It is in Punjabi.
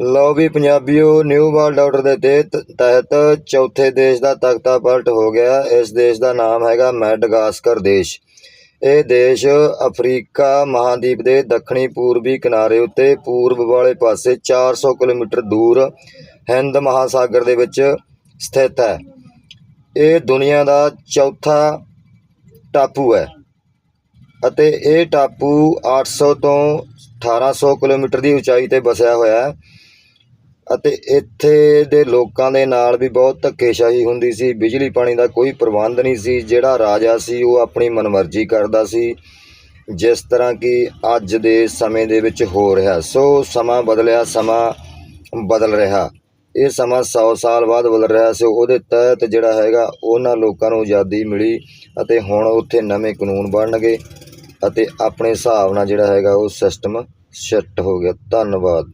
ਲਓ ਵੀ ਪੰਜਾਬੀਓ ਨਿਊ ਵਰਲਡ ਆਰਡਰ ਦੇ ਤਹਿਤ ਤਹਿਤ ਚੌਥੇ ਦੇਸ਼ ਦਾ ਤਖਤਾ ਪਲਟ ਹੋ ਗਿਆ। ਇਸ ਦੇਸ਼ ਦਾ ਨਾਮ ਹੈਗਾ ਮੈਡਗਾਸਕਰ ਦੇਸ਼। ਇਹ ਦੇਸ਼ ਅਫਰੀਕਾ ਮਹਾਦੀਪ ਦੇ ਦੱਖਣੀ ਪੂਰਬੀ ਕਿਨਾਰੇ ਉੱਤੇ ਪੂਰਬ ਵਾਲੇ ਪਾਸੇ 400 ਕਿਲੋਮੀਟਰ ਦੂਰ ਹਿੰਦ ਮਹਾਸਾਗਰ ਦੇ ਵਿੱਚ ਸਥਿਤ ਹੈ। ਇਹ ਦੁਨੀਆ ਦਾ ਚੌਥਾ ਟਾਪੂ ਹੈ ਅਤੇ ਇਹ ਟਾਪੂ 800 ਤੋਂ 1800 ਕਿਲੋਮੀਟਰ ਦੀ ਉਚਾਈ ਤੇ ਵਸਿਆ ਹੋਇਆ ਹੈ। ਅਤੇ ਇੱਥੇ ਦੇ ਲੋਕਾਂ ਦੇ ਨਾਲ ਵੀ ਬਹੁਤ ਧੱਕੇਸ਼ਾਹੀ ਹੁੰਦੀ ਸੀ। ਬਿਜਲੀ ਪਾਣੀ ਦਾ ਕੋਈ ਪ੍ਰਬੰਧ ਨਹੀਂ ਸੀ। ਜਿਹੜਾ ਰਾਜਾ ਸੀ, ਉਹ ਆਪਣੀ ਮਨਮਰਜ਼ੀ ਕਰਦਾ ਸੀ, ਜਿਸ ਤਰ੍ਹਾਂ ਕਿ ਅੱਜ ਦੇ ਸਮੇਂ ਦੇ ਵਿੱਚ ਹੋ ਰਿਹਾ। ਸੋ ਸਮਾਂ ਬਦਲਿਆ, ਸਮਾਂ ਬਦਲ ਰਿਹਾ। ਇਹ ਸਮਾਂ 100 ਸਾਲ ਬਾਅਦ ਬਦਲ ਰਿਹਾ ਸੀ। ਉਹਦੇ ਤਹਿਤ ਜਿਹੜਾ ਹੈਗਾ, ਉਹਨਾਂ ਲੋਕਾਂ ਨੂੰ ਆਜ਼ਾਦੀ ਮਿਲੀ ਅਤੇ ਹੁਣ ਉੱਥੇ ਨਵੇਂ ਕਾਨੂੰਨ ਬਣਨਗੇ ਅਤੇ ਆਪਣੇ ਹਿਸਾਬ ਨਾਲ ਜਿਹੜਾ ਹੈਗਾ, ਉਹ ਸਿਸਟਮ ਸੈੱਟ ਹੋ ਗਿਆ। ਧੰਨਵਾਦ।